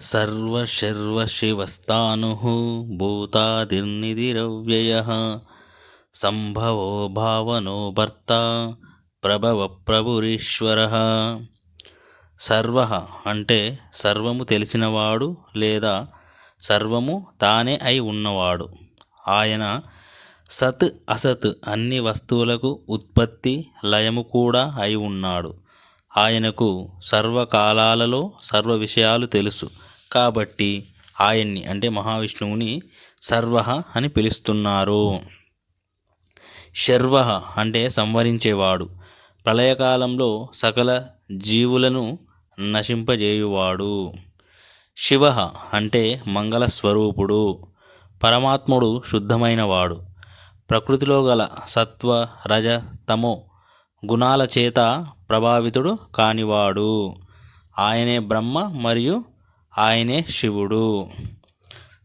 सर्वशर्वशिवस्तानुः भूतादिर्निधिरव्ययः सम्भवो भावनो भर्ता ప్రభవ ప్రభురీశ్వర సర్వ అంటే సర్వము తెలిసినవాడు లేదా సర్వము తానే అయి ఉన్నవాడు ఆయన సత్ అసత్ అన్ని వస్తువులకు ఉత్పత్తి లయము కూడా అయి ఉన్నాడు ఆయనకు సర్వకాలాలలో సర్వ విషయాలు తెలుసు కాబట్టి ఆయన్ని అంటే మహావిష్ణువుని సర్వ అని పిలుస్తున్నారు. శర్వ అంటే సంవరించేవాడు. ప్రళయకాలంలో సకల జీవులను నశింపజేయువాడు. శివ అంటే మంగళ స్వరూపుడు పరమాత్ముడు శుద్ధమైనవాడు. ప్రకృతిలో గల సత్వ రజ తమో గుణాల చేత ప్రభావితుడు కానివాడు. ఆయనే బ్రహ్మ మరియు ఆయనే శివుడు.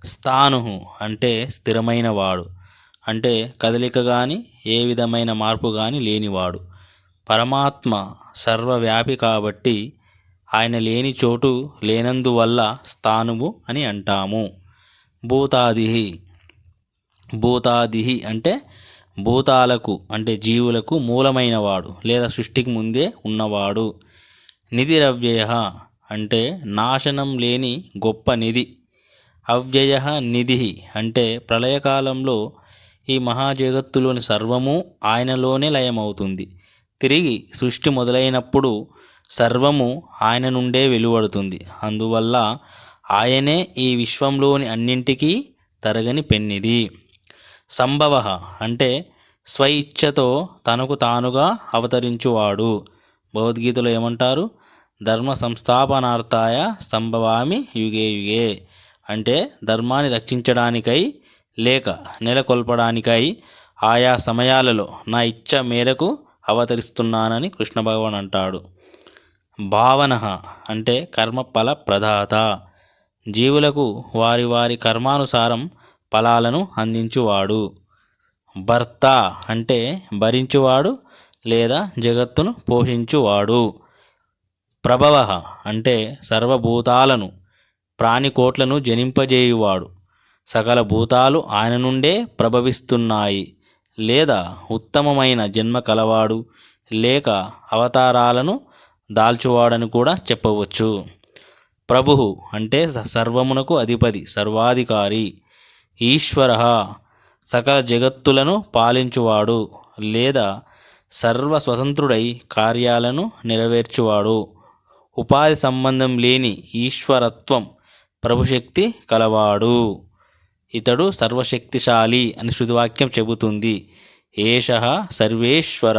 స్థాను అంటే స్థిరమైనవాడు. అంటే కదలిక కానీ ఏ విధమైన మార్పు కానీ లేనివాడు. పరమాత్మ సర్వవ్యాపి కాబట్టి ఆయన లేని చోటు లేనందువల్ల స్థానువు అని అంటాము. భూతాదిహి. భూతాదిహి అంటే భూతాలకు అంటే జీవులకు మూలమైనవాడు లేదా సృష్టికి ముందే ఉన్నవాడు. నిధిరవ్యయ. అంటే నాశనం లేని గొప్ప నిధి. అవ్యయ నిధి అంటే ప్రళయకాలంలో ఈ మహాజగత్తులోని సర్వము ఆయనలోనే లయమవుతుంది. తిరిగి సృష్టి మొదలైనప్పుడు సర్వము ఆయన నుండే వెలువడుతుంది. అందువల్ల ఆయనే ఈ విశ్వంలోని అన్నింటికీ తరగని పెన్నిది సంభవ అంటే స్వయిచ్ఛతో తనకు తానుగా అవతరించువాడు. భగవద్గీతలో ఏమంటారు? ధర్మ సంస్థాపనార్థాయ సంభవామి యుగే యుగే. అంటే ధర్మాన్ని రక్షించడానికై లేక నెలకొల్పడానికై ఆయా సమయాలలో నా ఇచ్చ మేరకు అవతరిస్తున్నానని కృష్ణ భగవాన్ అంటాడు. భావన అంటే కర్మఫల ప్రదాత. జీవులకు వారి వారి కర్మానుసారం ఫలాలను అందించువాడు. భర్త అంటే భరించువాడు లేదా జగత్తును పోషించువాడు. ప్రభవ అంటే సర్వభూతాలను ప్రాణికోట్లను జనింపజేయువాడు. సకల భూతాలు ఆయన నుండే ప్రభవిస్తున్నాయి. లేదా ఉత్తమమైన జన్మ కలవాడు లేక అవతారాలను దాల్చువాడని కూడా చెప్పవచ్చు. ప్రభు అంటే సర్వమునకు అధిపతి సర్వాధికారి ఈశ్వర సకల జగత్తులను పాలించువాడు లేదా సర్వ స్వతంత్రుడై కార్యాలను నెరవేర్చువాడు. ఉపాధి సంబంధం లేని ఈశ్వరత్వం ప్రభుశక్తి కలవాడు. ఇతడు సర్వశక్తిశాలి అని శృతివాక్యం చెబుతుంది. ఏష సర్వేశ్వర.